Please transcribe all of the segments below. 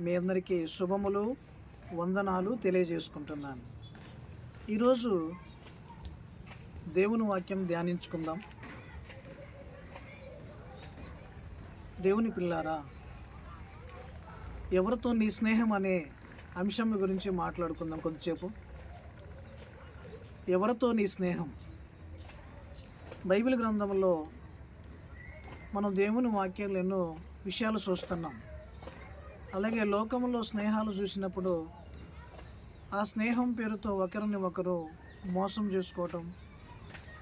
మీ అందరికీ శుభములు వందనాలు తెలియజేసుకుంటున్నాను. ఈరోజు దేవుని వాక్యం ధ్యానించుకుందాం. దేవుని పిల్లారా ఎవరితో నీ స్నేహం అనే అంశం గురించి మాట్లాడుకుందాం కొద్దిసేపు ఎవరితో నీ స్నేహం? బైబిల్ గ్రంథంలో మనం దేవుని వాక్యాలు ఎన్నో విషయాలు చూస్తున్నాం. అలాగే లోకంలో స్నేహాలు చూసినప్పుడు ఆ స్నేహం పేరుతో ఒకరిని ఒకరు మోసం చేసుకోవటం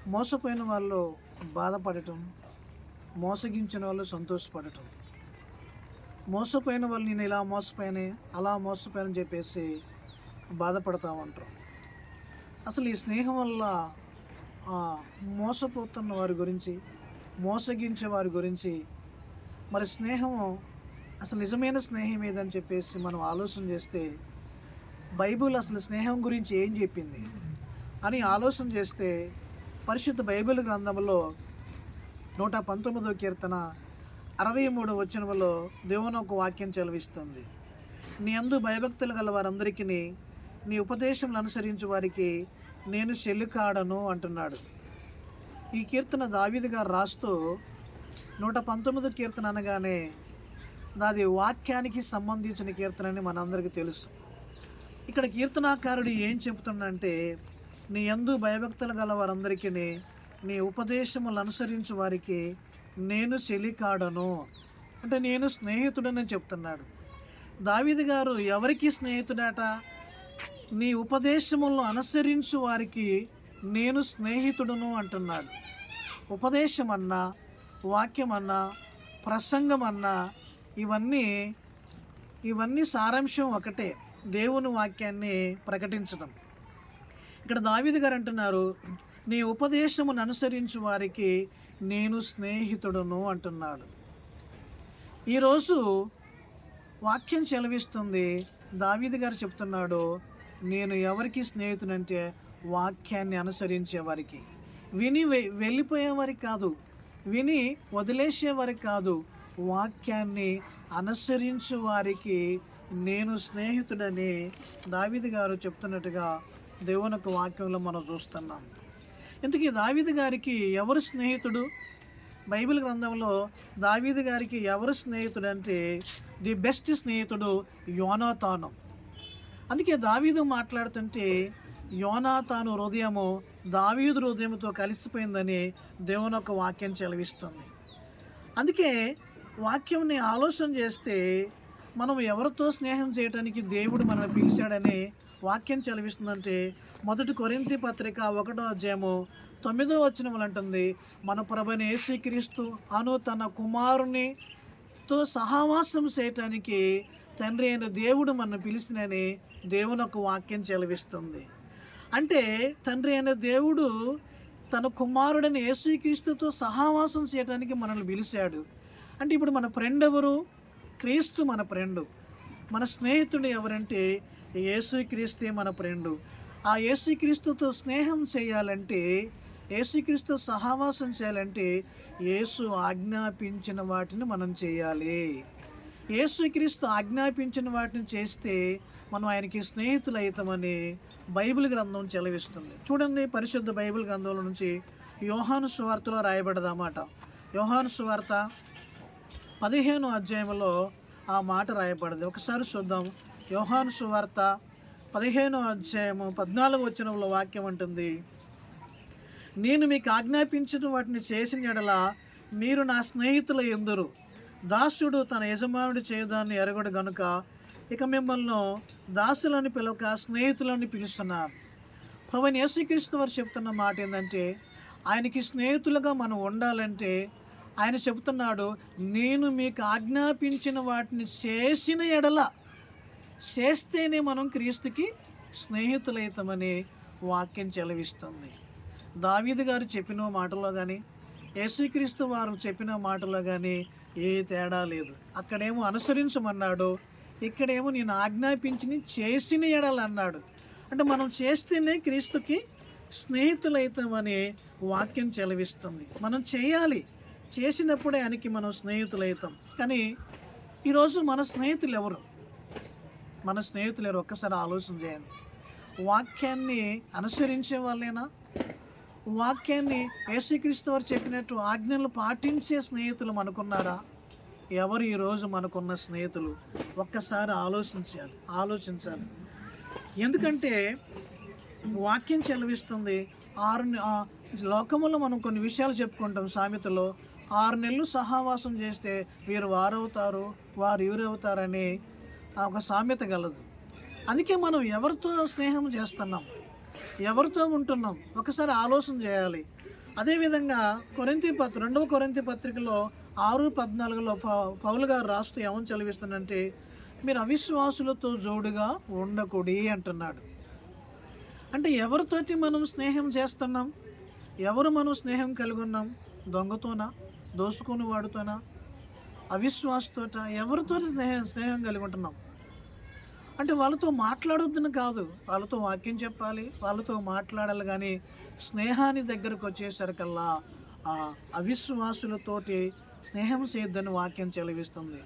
మోసపోయిన వాళ్ళు బాధపడటం మోసగించిన వాళ్ళు సంతోషపడటం. మోసపోయిన వాళ్ళు నేను ఇలా మోసపోయానే అలా మోసపోయానని చెప్పేసి బాధపడతా ఉంటారు అసలు ఈ స్నేహం వల్ల మోసపోతున్న వారి గురించి మోసగించే వారి గురించి మరి స్నేహము అసలు నిజమైన స్నేహం ఏదని చెప్పేసి మనం ఆలోచన చేస్తే బైబిల్ అసలు స్నేహం గురించి ఏం చెప్పింది? అని ఆలోచన చేస్తే పరిశుద్ధ బైబిల్ గ్రంథంలో నూట పంతొమ్మిదో కీర్తన అరవై మూడు వచనంలో దేవుని ఒక వాక్యం చెలవిస్తుంది నీ అందు భయభక్తులు గల వారందరికీ నీ ఉపదేశములు అనుసరించు వారికి నేను చెల్లికాడను అంటున్నాడు. ఈ కీర్తన దావిదిగా రాస్తూ నూట పంతొమ్మిది కీర్తన అనగానే దాది వాక్యానికి సంబంధించిన కీర్తన అని మనందరికీ తెలుసు. ఇక్కడ కీర్తనాకారుడు ఏం చెబుతుండంటే నీ ఎందు భయభక్తులు గల వారందరికీ నీ ఉపదేశములు అనుసరించు వారికి నేను చెలికాడను. అంటే నేను స్నేహితుడని చెప్తున్నాడు. దావిది గారు ఎవరికి స్నేహితుడట? నీ ఉపదేశములను అనుసరించు వారికి నేను స్నేహితుడును అంటున్నాడు. ఉపదేశం అన్నా వాక్యం అన్నా ప్రసంగం అన్నా ఇవన్నీ ఇవన్నీ సారాంశం ఒకటే దేవుని వాక్యాన్ని ప్రకటించడం ఇక్కడ దావిది గారు అంటున్నారు నీ ఉపదేశమును అనుసరించు వారికి నేను స్నేహితుడును అంటున్నాడు. ఈరోజు వాక్యం చెలవిస్తుంది దావీదు గారు చెప్తున్నాడు నేను ఎవరికి స్నేహితునంటే వాక్యాన్ని అనుసరించే వారికి విని వె- వెళ్ళిపోయేవారికి కాదు విని వదిలేసేవారికి కాదు వాక్యాన్ని అనుసరించు వారికి నేను స్నేహితుడని దావీదు గారు చెప్తున్నట్టుగా దేవుని యొక్క వాక్యంలో మనం చూస్తున్నాం. ఇంతకీ దావీదు గారికి ఎవరు స్నేహితుడు? బైబిల్ గ్రంథంలో దావీదు గారికి ఎవరు స్నేహితుడు అంటే ది బెస్ట్ స్నేహితుడు యోనాతాను. అందుకే దావీదు మాట్లాడుతుంటే యోనాతాను హృదయము దావీదు హృదయంతో కలిసిపోయిందని దేవుని యొక్క వాక్యం చెలవిస్తుంది అందుకే వాక్యంని ఆలోచన చేస్తే మనం ఎవరితో స్నేహం చేయటానికి దేవుడు మనల్ని పిలిచాడని వాక్యం చదివిస్తుందంటే మొదటి కొరింతి పత్రిక ఒకటో అధ్యాయము తొమ్మిదో వచ్చిన అంటుంది మన ప్రభుని యేసుక్రీస్తు అను తన కుమారునితో సహవాసం చేయటానికి తండ్రి అయిన దేవుడు మనను పిలిచినని దేవుని ఒక వాక్యం చెలవిస్తుంది అంటే తండ్రి అయిన దేవుడు తన కుమారుడని యేసుక్రీస్తుతో సహవాసం చేయడానికి మనల్ని పిలిచాడు. అంటే ఇప్పుడు మన ఫ్రెండ్ ఎవరు? క్రీస్తు మన ఫ్రెండు మన స్నేహితుడు ఎవరంటే యేసుక్రీస్తే మన ఫ్రెండు ఆ యేసుక్రీస్తుతో స్నేహం చేయాలంటే యేసుక్రీస్తు సహవాసం చేయాలంటే యేసు ఆజ్ఞాపించిన వాటిని మనం చేయాలి. యేసుక్రీస్తు ఆజ్ఞాపించిన వాటిని చేస్తే మనం ఆయనకి స్నేహితులు అవుతామని బైబిల్ గ్రంథం చెలవిస్తుంది. చూడండి పరిశుద్ధ బైబిల్ గ్రంథంలో నుంచి యోహాను సువార్తలో రాయబడదన్నమాట యోహాను సువార్త పదిహేను అధ్యాయంలో ఆ మాట రాయబడింది. ఒకసారి చూద్దాం. యోహాను సువార్త పదిహేను అధ్యాయము పద్నాలుగు వచనంలో వాక్యం అంటుంది. నేను మీకు ఆజ్ఞాపించిన వాటిని చేసిన ఎడల మీరు నా స్నేహితుల ఎందురు? దాసుడు తన యజమానుడు చేయదాన్ని ఎరగడు గనుక ఇక మిమ్మల్ని దాసులని పిలవక స్నేహితులని పిలుస్తున్నారు ప్రభు యేసుక్రీస్తు వారు చెప్తున్న మాట ఏంటంటే ఆయనకి స్నేహితులుగా మనం ఉండాలంటే ఆయన చెబుతున్నాడు నేను మీకు ఆజ్ఞాపించిన వాటిని చేసిన ఎడల చేస్తేనే మనం క్రీస్తుకి స్నేహితులైతామని వాక్యం చెలవిస్తుంది. దావీదు గారు చెప్పిన మాటలో కానీ యేసుక్రీస్తు వారు చెప్పిన మాటలో కానీ ఏ తేడా లేదు. అక్కడేమో అనుసరించమన్నాడు ఇక్కడేమో నేను ఆజ్ఞాపించిన చేసిన ఎడలు అన్నాడు. అంటే మనం చేస్తేనే క్రీస్తుకి స్నేహితులైతామని వాక్యం చెలవిస్తుంది. మనం చేయాలి. చేసినప్పుడే ఆయనకి మనం స్నేహితులవుతాం. కానీ ఈరోజు మన స్నేహితులు ఎవరు మన స్నేహితులు ఎవరు ఒక్కసారి ఆలోచన చేయండి. వాక్యాన్ని అనుసరించే వాళ్ళేనా? వాక్యాన్ని యేసుక్రీస్తు వారు చెప్పినట్టు ఆజ్ఞలు పాటించే స్నేహితులు మనకున్నారా? ఎవరు ఈరోజు మనకున్న స్నేహితులు? ఒక్కసారి ఆలోచించాలి ఆలోచించాలి. ఎందుకంటే వాక్యం చెలవిస్తుంది ఆరు లోకములో మనం కొన్ని విషయాలు చెప్పుకుంటాం సామెతలో. ఆరు నెలలు సహవాసం చేస్తే వీరు వారవుతారు వారు ఎవరవుతారని ఒక సామెత గలదు. అందుకే మనం ఎవరితో స్నేహం చేస్తున్నాం ఎవరితో ఉంటున్నాం ఒకసారి ఆలోచన చేయాలి. అదేవిధంగా కొరింతి పత్ర రెండవ కొరింతి పత్రికలో ఆరు పద్నాలుగులో పౌ- పౌలు గారు రాస్తూ ఏమని చదివిస్తుందంటే మీరు అవిశ్వాసులతో జోడుగా ఉండకూడి అంటున్నాడు. అంటే ఎవరితోటి మనం స్నేహం చేస్తున్నాం? ఎవరు మనం స్నేహం కలిగి ఉన్నాం? దొంగతోనా? దోసుకుని వాడుతోనా? అవిశ్వాసతోట? ఎవరితో స్నేహం స్నేహం కలిగి ఉంటున్నాం? అంటే వాళ్ళతో మాట్లాడొద్దని కాదు. వాళ్ళతో వాక్యం చెప్పాలి వాళ్ళతో మాట్లాడాలి కానీ స్నేహాన్ని దగ్గరకు వచ్చేసరికల్లా ఆ అవిశ్వాసులతోటి స్నేహం చేయొద్దని వాక్యం చెలవిస్తుంది.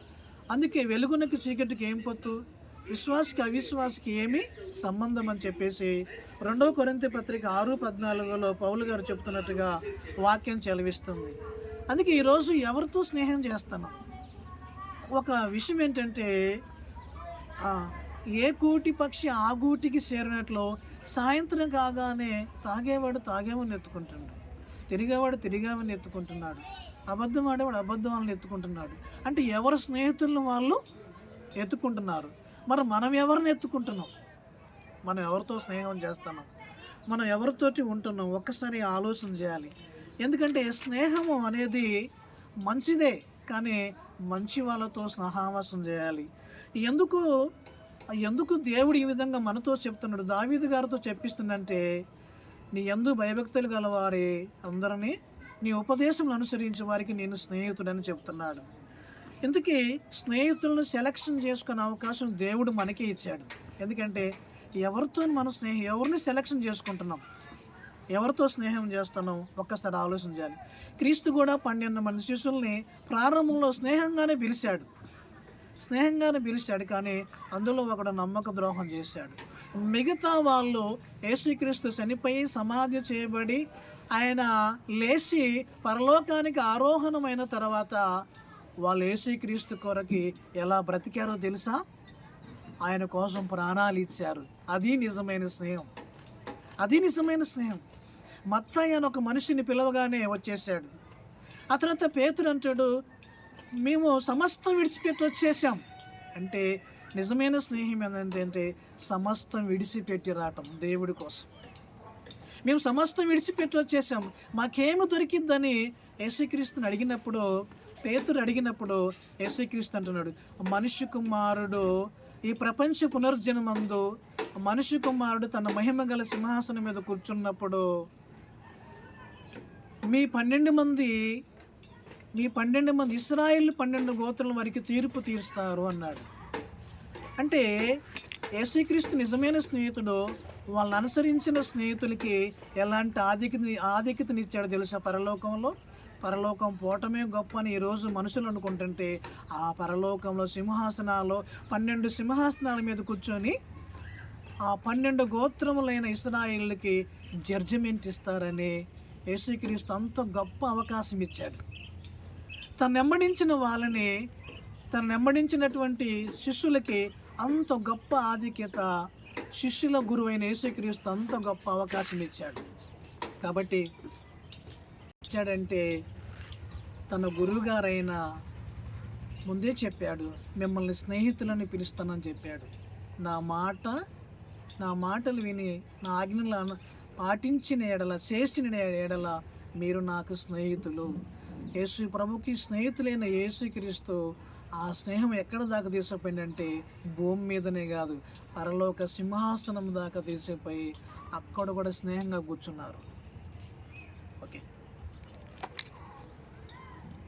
అందుకే వెలుగునకి చీకటికి ఏం పొత్తు? విశ్వాసకి అవిశ్వాసకి ఏమి సంబంధం అని చెప్పేసి రెండవ కొరింత పత్రిక ఆరు పద్నాలుగులో పౌలు గారు చెప్తున్నట్టుగా వాక్యం చెలవిస్తుంది. అందుకే ఈరోజు ఎవరితో స్నేహం చేస్తున్నాం ఒక విషయం ఏంటంటే ఏ కూటి పక్షి ఆ గూటికి చేరినట్లు సాయంత్రం కాగానే తాగేవాడు తాగేవాడిని ఎత్తుకుంటున్నాడు. తిరిగేవాడు తిరిగేవాడిని ఎత్తుకుంటున్నాడు. అబద్ధం ఆడేవాడు అబద్ధం వాళ్ళని ఎత్తుకుంటున్నాడు. అంటే ఎవరు స్నేహితులను వాళ్ళు ఎత్తుకుంటున్నారు? మరి మనం ఎవరిని ఎత్తుకుంటున్నాం? మనం ఎవరితో స్నేహం చేస్తున్నాం? మనం ఎవరితోటి ఉంటున్నాం? ఒక్కసారి ఆలోచన చేయాలి. ఎందుకంటే స్నేహము అనేది మంచిదే కానీ మంచి వాళ్ళతో సహవాసం చేయాలి. ఎందుకు ఎందుకు దేవుడు ఈ విధంగా మనతో చెప్తున్నాడు? దావీదు గారితో చెప్పిస్తుందంటే నీ ఎందు భయభక్తులు గలవారి అందరినీ నీ ఉపదేశం అనుసరించే వారికి నేను స్నేహితుడని చెప్తున్నాడు. ఇందుకే స్నేహితులను సెలక్షన్ చేసుకునే అవకాశం దేవుడు మనకే ఇచ్చాడు. ఎందుకంటే ఎవరితో మనం స్నేహి ఎవరిని సెలక్షన్ చేసుకుంటున్నాం? ఎవరితో స్నేహం చేస్తానో ఒక్కసారి ఆలోచించాలి క్రీస్తు కూడా పన్నెండు మంది శిష్యుల్ని ప్రారంభంలో స్నేహంగానే పిలిచాడు. స్నేహంగానే పిలిచాడు కానీ అందులో ఒకడు నమ్మక ద్రోహం చేశాడు. మిగతా వాళ్ళు యేసుక్రీస్తు చనిపోయి సమాధి చేయబడి ఆయన లేచి పరలోకానికి ఆరోహణమైన తర్వాత వాళ్ళు యేసుక్రీస్తు కొరకి ఎలా బ్రతికారో తెలుసా? ఆయన కోసం ప్రాణాలు ఇచ్చారు. అది నిజమైన స్నేహం. అది నిజమైన స్నేహం. మత్తయ్య అని ఒక మనిషిని పిలవగానే వచ్చేసాడు. ఆ తర్వాత పేతురు అంటాడు మేము సమస్తం విడిచిపెట్టి వచ్చేసాం. అంటే నిజమైన స్నేహం ఏంటంటే సమస్తం విడిచిపెట్టి రావటం దేవుడి కోసం. మేము సమస్తం విడిచిపెట్టి వచ్చేసాం. మాకేమి దొరికిందని యేసుక్రీస్తుని అడిగినప్పుడు పేతురు అడిగినప్పుడు యేసుక్రీస్తు అంటున్నాడు మనిషి కుమారుడు ఈ ప్రపంచ పునర్జన్మందు మనిషి కుమారుడు తన మహిమ గల సింహాసనం మీద కూర్చున్నప్పుడు మీ పన్నెండు మంది మీ పన్నెండు మంది ఇస్రాయిల్ పన్నెండు గోత్రుల వరకు తీర్పు తీరుస్తారు అన్నాడు. అంటే యేసుక్రీస్తు నిజమైన స్నేహితుడు వాళ్ళని అనుసరించిన స్నేహితులకి ఎలాంటి ఆధిక్యత ఆధిక్యతనిచ్చాడు తెలుసా పరలోకంలో? పరలోకం పోవటమే గొప్ప అని ఈరోజు మనుషులు అనుకుంటుంటే ఆ పరలోకంలో సింహాసనాలు పన్నెండు సింహాసనాల మీద కూర్చొని ఆ పన్నెండు గోత్రములైన ఇస్రాయిల్కి జడ్జిమెంట్ ఇస్తారని యేసుక్రీస్తు అంత గొప్ప అవకాశం ఇచ్చాడు తను వెంబడించిన వాళ్ళని తను వెంబడించినటువంటి శిష్యులకి అంత గొప్ప ఆధిక్యత శిష్యుల గురువైన యేసుక్రీస్తు అంత గొప్ప అవకాశం ఇచ్చాడు కాబట్టి ఇచ్చాడంటే తన గురువుగారైన ముందే చెప్పాడు మిమ్మల్ని స్నేహితులని పిలుస్తానని చెప్పాడు. నా మాట నా మాటలు విని నా ఆజ్ఞలు పాటించిన ఎడల చేసిన ఎడల మీరు నాకు స్నేహితులు. యేసు ప్రభుకి స్నేహితులైన యేసుక్రీస్తు ఆ స్నేహం ఎక్కడ దాకా తీసుకుపోయిందంటే భూమి మీదనే కాదు పరలోక సింహాసనం దాకా తీసిపోయి అక్కడ కూడా స్నేహంగా కూర్చున్నారు.